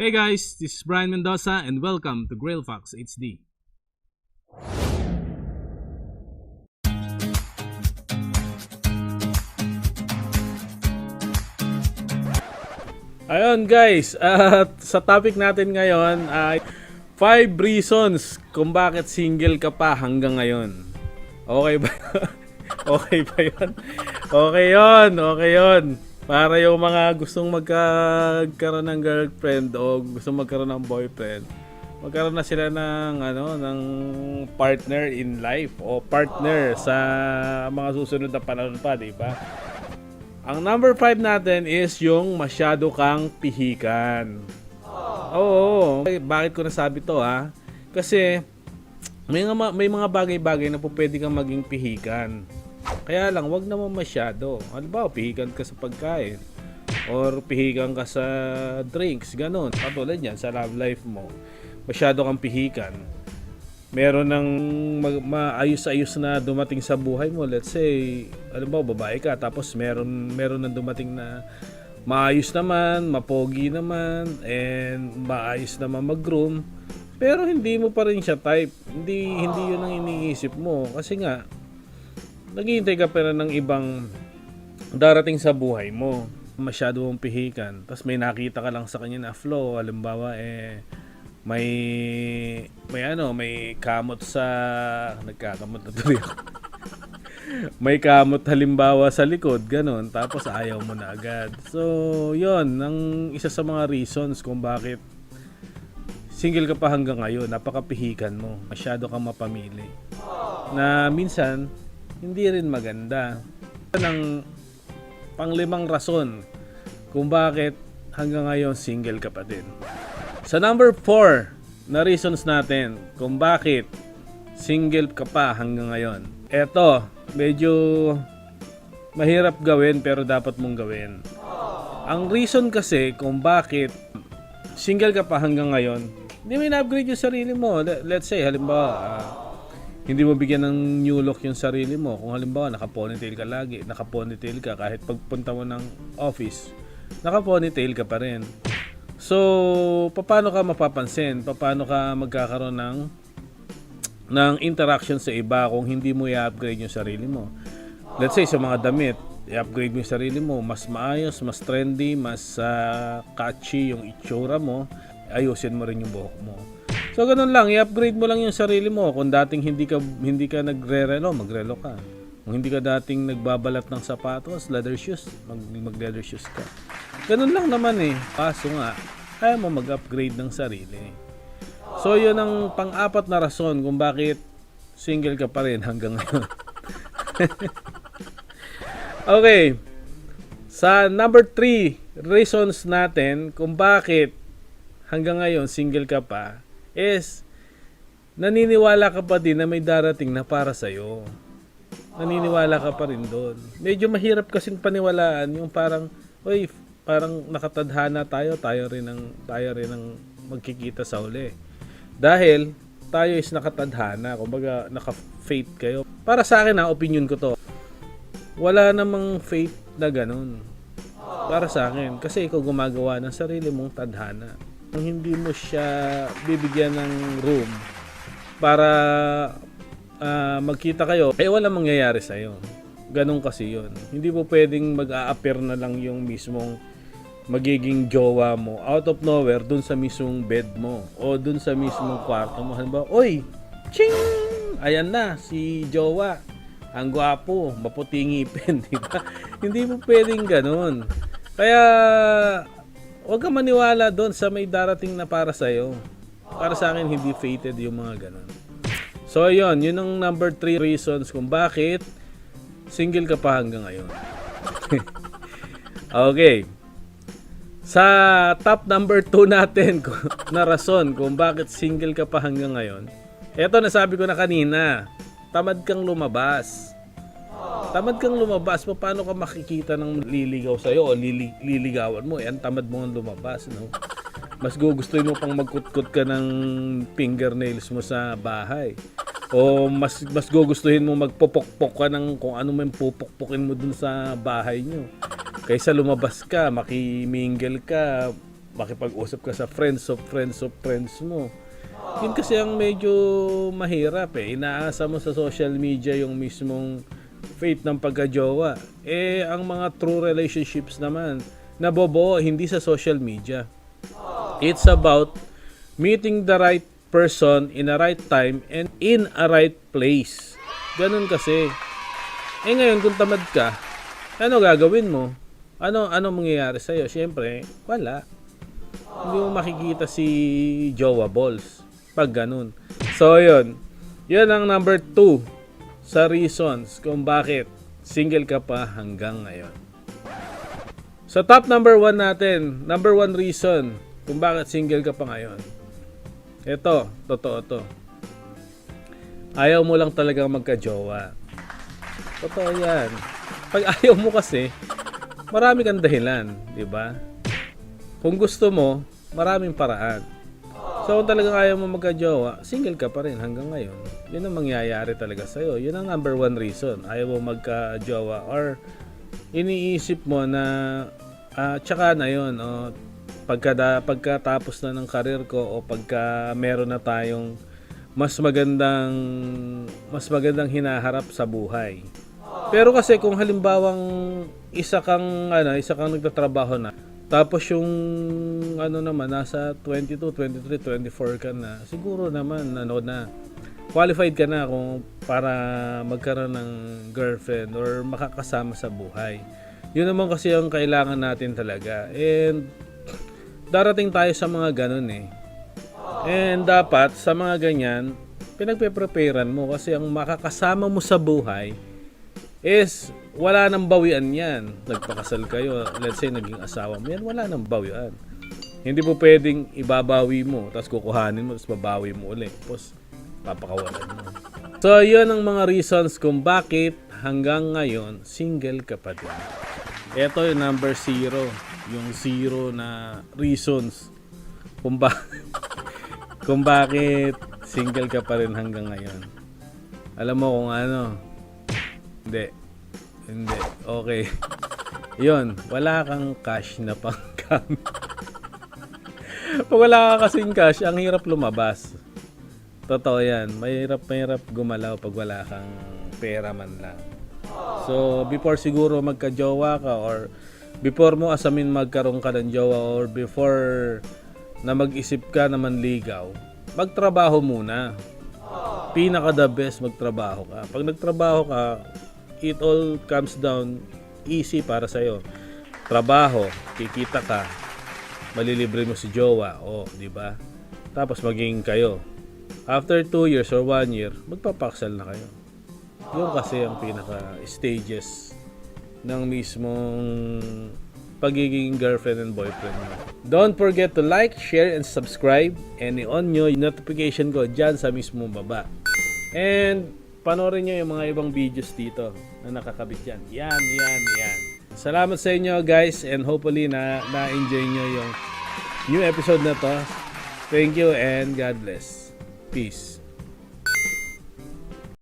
Hey guys, this is Brian Mendoza and welcome to Grail Fox HD. Ayun guys, at sa topic natin ngayon ay 5 reasons kung bakit single ka pa hanggang ngayon. Okay ba? okay ba yun? Okay yun, okay yun. Para yung mga gustong magkaroon ng girlfriend o gustong magkaroon ng boyfriend, magkaroon na sila ng ano ng partner in life o partner sa mga susunod na panahon pa, di ba? Ang number 5 natin is yung masyado kang pihikan. Oo. Okay, bakit ko nasabi to ha? Kasi may may mga bagay-bagay na po pwede kang maging pihikan. Kaya lang, wag naman masyado. Halimbawa, pihikan ka sa pagkain. Or pihikan ka sa drinks, ganun. Katulad yan, sa love life mo. Masyado kang pihikan. Meron ng ma- maayos-ayos na dumating sa buhay mo. Let's say, halimbawa, babae ka. Tapos meron, meron na dumating na maayos naman, mapogi naman, and maayos naman mag-groom. Pero hindi mo pa rin siya type. Hindi, hindi yun ang iniisip mo. Kasi nga, naghihintay ka rin ng ibang darating sa buhay mo. Masyado mong pihikan. Tapos may nakita ka lang sa kanya na flow. Halimbawa, eh, may, may ano, may kamot sa, nagkakamot na tuloy may kamot halimbawa sa likod, ganun. Tapos ayaw mo na agad. So, yon ang isa sa mga reasons kung bakit single ka pa hanggang ngayon, napakapihikan mo. Masyado kang mapamili. Na minsan, hindi rin maganda. Ang panglimang rason kung bakit hanggang ngayon single ka pa din. Sa number 4 na reasons natin kung bakit single ka pa hanggang ngayon. Eto, medyo mahirap gawin pero dapat mong gawin. Ang reason kasi kung bakit single ka pa hanggang ngayon, hindi mo in-upgrade yung sarili mo. Le- Let's say, halimbawa, ah, hindi mo bigyan ng new look yung sarili mo. Kung halimbawa, naka-ponytail ka lagi, naka-ponytail ka kahit pagpunta mo ng office, naka-ponytail ka pa rin. So, paano ka mapapansin? Paano ka magkakaroon ng ng interaction sa iba kung hindi mo i-upgrade yung sarili mo? Let's say sa mga damit, i-upgrade mo yung sarili mo, mas maayos, mas trendy, mas ah, catchy yung itsura mo, ayusin mo rin yung buhok mo. So ganun lang, i-upgrade mo lang yung sarili mo. Kung dating hindi ka hindi ka nagre-relo, magrelo ka. Kung hindi ka dating nagbabalat ng sapatos, leather shoes, mag, mag-leather shoes ka. Ganun lang naman eh. Kaso nga, kaya mo mag-upgrade ng sarili. So yun ang pang-apat na rason kung bakit single ka pa rin hanggang ngayon. okay. Sa number 3 reasons natin kung bakit hanggang ngayon single ka pa is naniniwala ka pa din na may darating na para sa'yo. Naniniwala ka pa rin doon. Medyo mahirap kasing paniwalaan yung parang, oy, parang nakatadhana tayo, tayo rin ang tayo rin ang magkikita sa uli. Dahil tayo is nakatadhana, kumbaga naka-faith kayo. Para sa akin na opinion ko to. Wala namang faith na ganun. Para sa akin, kasi ikaw gumagawa ng sarili mong tadhana. Kung hindi mo siya bibigyan ng room para ah, magkita kayo, eh wala mangyayari sa'yo. Ganun kasi yon. Hindi po pwedeng mag-a-appear na lang yung mismong magiging jowa mo out of nowhere dun sa mismong bed mo o dun sa mismong kwarto mo. Halimbawa, Oy! Ching! Ayan na, si jowa. Ang gwapo, maputi ngipin, di ba? Hindi mo pwedeng ganun. Kaya, huwag kang maniwala doon sa may darating na para sa'yo. Para sa akin, hindi fated yung mga ganun. So, yun. Yun ang number 3 reasons kung bakit single ka pa hanggang ngayon. okay. Sa top number 2 natin na rason kung bakit single ka pa hanggang ngayon. Eto nasabi ko na kanina. Tamad kang lumabas. Tamad kang lumabas. Pa- Paano ka makikita ng liligaw sa'yo o lili- liligawan mo? Eh, ang tamad mo nga lumabas, no? Mas gugustuhin mo pang magkutkot ka ng fingernails mo sa bahay. O mas mas gugustuhin mo magpupukpok ka ng kung ano man pupukpukin mo dun sa bahay nyo. Kaysa lumabas ka, makimingle ka, makipag-usap ka sa friends of friends of friends mo. Yun kasi ang medyo mahirap eh. Inaasa mo sa social media yung mismong fate ng pagkajowa. Eh, ang mga true relationships naman, nabobo hindi sa social media. It's about meeting the right person in a right time and in a right place. Ganun kasi. Eh ngayon, kung tamad ka, ano gagawin mo? Ano ano mangyayari sa iyo? Syempre, wala. Hindi mo makikita si Jowa Balls pag ganun. So, yun. Yun ang number 2 sa reasons kung bakit single ka pa hanggang ngayon. Sa top number 1 natin, number 1 reason kung bakit single ka pa ngayon. Ito, totoo to. Ayaw mo lang talaga magka-jowa. Totoo yan. Pag ayaw mo kasi, marami kang dahilan, di ba? Kung gusto mo, maraming paraan. So kung talagang ayaw mo magka-jowa, single ka pa rin hanggang ngayon. Yun ang mangyayari talaga sa'yo. Yun ang number one reason. Ayaw mo magka-jowa or iniisip mo na ah tsaka na yun. Oh, pagka, pagkatapos na ng karir ko o pagka meron na tayong mas magandang mas magandang hinaharap sa buhay. Pero kasi kung halimbawang isa kang ano, isa kang nagtatrabaho na tapos yung ano naman nasa 22, 23, 24 ka na, siguro naman ano na qualified ka na kung para magkaroon ng girlfriend or makakasama sa buhay. Yun naman kasi ang kailangan natin talaga. And darating tayo sa mga ganun eh. And dapat sa mga ganyan, pinagpe-preparean mo kasi ang makakasama mo sa buhay is wala nang bawian yan. Nagpakasal kayo, let's say naging asawa mo yan, wala nang bawian. Hindi po pwedeng ibabawi mo, tapos kukuhanin mo, tapos babawi mo ulit. Tapos papakawalan mo. So, yun ang mga reasons kung bakit hanggang ngayon single ka pa din. Ito yung number zero. Yung zero na reasons kung, ba kung bakit single ka pa rin hanggang ngayon. Alam mo kung ano, hindi. Hindi. Okay. Yun. Wala kang cash na pang Pag wala ka kasing cash, ang hirap lumabas. Totoo yan. Mahirap, mahirap gumalaw pag wala kang pera man lang. So, before siguro magka-jowa ka or before mo asamin magkaroon ka ng jowa or before na mag-isip ka na manligaw, magtrabaho muna. Pinaka the best magtrabaho ka. Pag nagtrabaho ka, it all comes down easy para sa'yo. Trabaho, kikita ka, malilibre mo si jowa, o, di ba? Tapos maging kayo. After 2 years or 1 year, magpapaksal na kayo. Yun kasi ang pinaka stages ng mismong pagiging girlfriend and boyfriend mo. Don't forget to like, share, and subscribe and i-on nyo yung notification ko dyan sa mismong baba. And panoorin nyo yung mga ibang videos dito na nakakabit yan. Yan, yan, yan. Salamat sa inyo guys and hopefully na na-enjoy nyo yung new episode na to. Thank you and God bless. Peace.